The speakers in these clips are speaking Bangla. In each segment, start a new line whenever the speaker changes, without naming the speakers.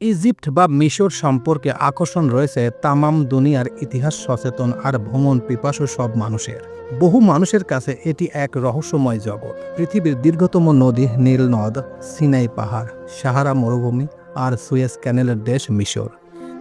ইজিপ্ট বা মিশর সম্পর্কে আকর্ষণ রয়েছে তামাম দুনিয়ার ইতিহাস সচেতন আর ভ্রমণ পিপাসু সব মানুষের। বহু মানুষের কাছে এটি এক রহস্যময় জগৎ। পৃথিবীর দীর্ঘতম নদী, নীল নদ, সিনাই পাহাড়, সাহারা মরুভূমি আর সুয়েজ ক্যানেলের দেশ মিশর।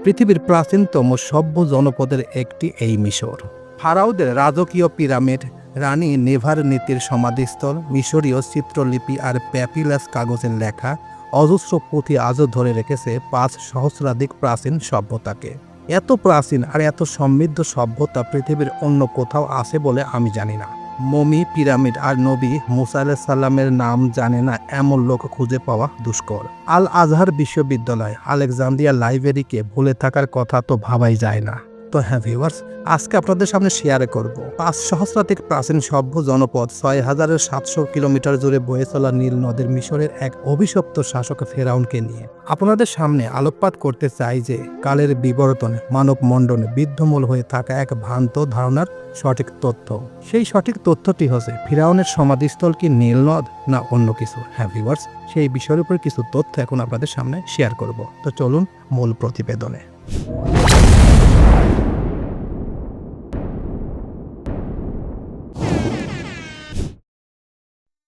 পৃথিবীর প্রাচীনতম সভ্য জনপদের একটি এই মিশর। ফারাউদের রাজকীয় পিরামিড, রানী নেভার নীতির সমাধিস্থল, মিশরীয় চিত্রলিপি আর প্যাপিলাস কাগজের লেখা অজস্র পুঁথি আজও ধরে রেখেছে পাঁচ সহস্রাধিক প্রাচীন সভ্যতাকে। এত প্রাচীন আর এত সমৃদ্ধ সভ্যতা পৃথিবীর অন্য কোথাও আছে বলে আমি জানি না। মমি, পিরামিড আর নবী মুসা সাল্লামের নাম জানে না এমন লোক খুঁজে পাওয়া দুষ্কর। আল আজহার বিশ্ববিদ্যালয় আলেকজান্দ্রিয়া লাইব্রেরিকে ভুলে থাকার কথা তো ভাবাই যায় না। তো হ্যাঁ ভিউয়ার্স আজকে আপনাদের সামনে শেয়ার করব। পাঁচ সহস্রাধিক প্রাচীন সভ্য জনপদ ছয় হাজারের সাতশো কিলোমিটার জুড়ে বয়ে চলা নীল নদের মিশরের এক অভিশপ্ত শাসক ফেরাউনকে নিয়ে। আপনাদের সামনে আলোকপাত করতে চাই যে, কালের বিবর্তনে মানব মণ্ডনে বিদ্ধমূল হয়ে থাকা এক ভ্রান্ত ধারণার সঠিক তথ্য। সেই সঠিক তথ্যটি হচ্ছে, ফিরাউনের সমাধিস্থল কি নীল নদ না অন্য কিছু? হ্যাঁ ভিউয়ার্স সেই বিষয়ের উপর কিছু তথ্য এখন আপনাদের সামনে শেয়ার করব। তো চলুন মূল প্রতিবেদনে।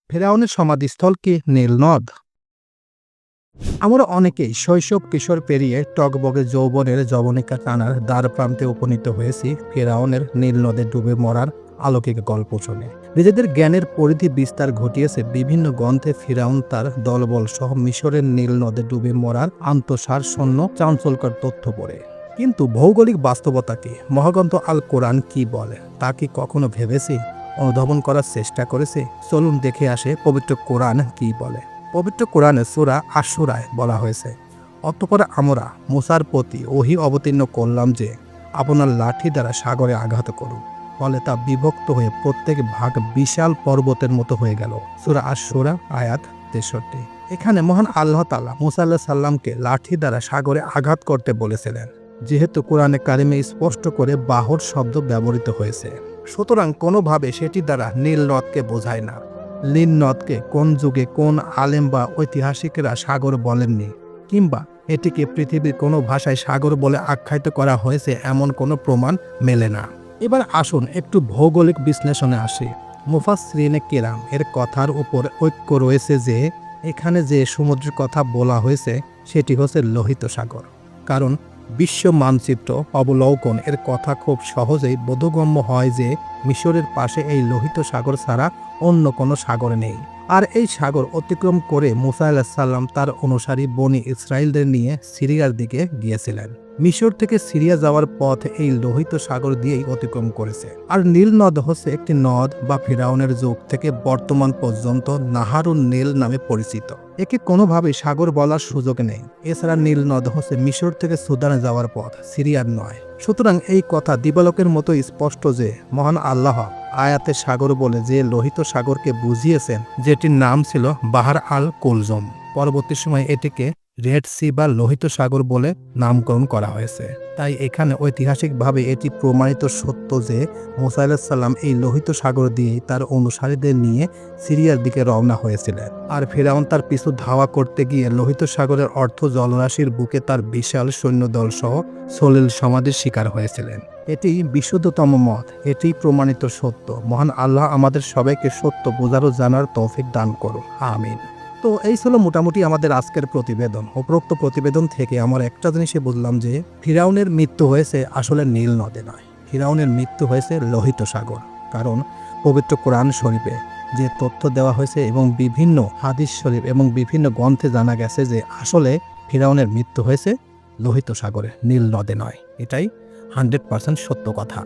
ফেরাউনের সমাধিস্থল কি নীলনদ। আমরা অনেকেই শৈশব কিশোর পেরিয়ে টকবগে যৌবনের যবনিকা টানার দ্বার প্রান্তে উপনীত হয়েছি, ফেরাউনের নীল নদে ডুবে মরার আলোকিক গল্প শুনে। নিজেদের জ্ঞানের পরিধি বিস্তার ঘটিয়েছে বিভিন্ন গ্রন্থে ফিরাউন তার দলবল সহ মিশরের নীল নদে ডুবে মরার আন্তঃসার শূন্য চাঞ্চল্যকর তথ্য পড়ে। কিন্তু ভৌগোলিক বাস্তবতা কি? মহাগ্রন্থ আল কোরআন কি বলে? তা কি কখনো ভেবেছি অনুধাবন করার চেষ্টা করেছে। চলুন দেখে আসে পবিত্র কোরআন কি বলে। পবিত্র কোরআনে সুরা আশুরায় বলা হয়েছে, অতপর আমরা মুসার প্রতি ওহি অবতীর্ণ করলাম যে, আপনার লাঠি দ্বারা সাগরে আঘাত করুন ফলে তা বিভক্ত হয়ে প্রত্যেক ভাগ বিশাল পর্বতের মতো হয়ে গেল। সুরা আশুরা আয়াত তেষট্টি। এখানে মহান আল্লাহ তালা মুসা আল্লাহ সাল্লামকে লাঠি দ্বারা সাগরে আঘাত করতে বলেছিলেন, যেহেতু কোরআনে কারিমে স্পষ্ট করে বাহর শব্দ ব্যবহৃত হয়েছে। সুতরাং কোনোভাবে সেটি দ্বারা নীল নদকে বোঝায় না। নীল নদকে কোন যুগে কোন আলেম বা ঐতিহাসিকরা সাগর বলেননি, কিংবা এটিকে পৃথিবীর কোনো ভাষায় সাগর বলে আখ্যায়িত করা হয়েছে এমন কোনো প্রমাণ মেলে না। এবার আসুন একটু ভৌগোলিক বিশ্লেষণে আসি। মুফাসরিনে কেরাম এর কথার উপর ঐক্য রয়েছে যে, এখানে যে সমুদ্রের কথা বলা হয়েছে, সেটি হচ্ছে লোহিত সাগর। কারণ বিশ্ব মানচিত্র অবলোকন এর কথা খুব সহজেই বোধগম্য হয় যে মিশরের পাশে এই লোহিত সাগর ছাড়া অন্য কোনো সাগর নেই। আর এই সাগর অতিক্রম করে মুসা সাল্লাম তার অনুসারী বনি ইসরায়েলদের নিয়ে সিরিয়ার দিকে গিয়েছিলেন। মিশর থেকে সিরিয়া যাওয়ার পথ এই লোহিত সাগর দিয়েই অতিক্রম করেছে। আর নীল নদ হচ্ছে একটি নদ বা ফিরাউনের যুগ থেকে বর্তমান পর্যন্ত নাহারুন নীল নামে পরিচিত। একে কোনোভাবেই সাগর বলার সুযোগ নেই। এছাড়া নীল নদ হচ্ছে মিশর থেকে সুদানে যাওয়ার পথ, সিরিয়ার নয়। সুতরাং এই কথা দিবালকের মতো স্পষ্ট যে, মহান আল্লাহ আয়াতে সাগর বলে যে লোহিত সাগরকে বুঝিয়েছেন, যেটির নাম ছিল বাহার আল কুলজম। পরবর্তী সময় এটিকে রেড সি বা লোহিত সাগর বলে নামকরণ করা হয়েছে। তাই এখানে ঐতিহাসিকভাবে এটি প্রমাণিত সত্য যে মোসা সাল্লাম এই লোহিত সাগর দিয়ে তার অনুসারীদের নিয়ে সিরিয়ার দিকে রওনা হয়েছিলেন। আর ফেরাউন তার পিছু ধাওয়া করতে গিয়ে লোহিত সাগরের অর্থ জলরাশির বুকে তার বিশাল সৈন্যদল সহ সলিল সমাধির শিকার হয়েছিলেন। এটি বিশুদ্ধতম মত এটি প্রমাণিত সত্য। মহান আল্লাহ আমাদের সবাইকে সত্য বোঝারও জানার তৌফিক দান করুন। আমিন। তো এই ছিল মোটামুটি আমাদের আজকের প্রতিবেদন। উপরোক্ত প্রতিবেদন থেকে আমার একটা জিনিসই বুঝলাম যে, ফিরাউনের মৃত্যু হয়েছে আসলে নীল নদে নয়। ফিরাউনের মৃত্যু হয়েছে লোহিত সাগর। কারণ পবিত্র কোরআন শরীফে যে তথ্য দেওয়া হয়েছে এবং বিভিন্ন হাদিস শরীফ এবং বিভিন্ন গ্রন্থে জানা গেছে যে, আসলে ফিরাউনের মৃত্যু হয়েছে লোহিত সাগরে, নীল নদে নয়। এটাই হান্ড্রেড পার্সেন্ট সত্য কথা।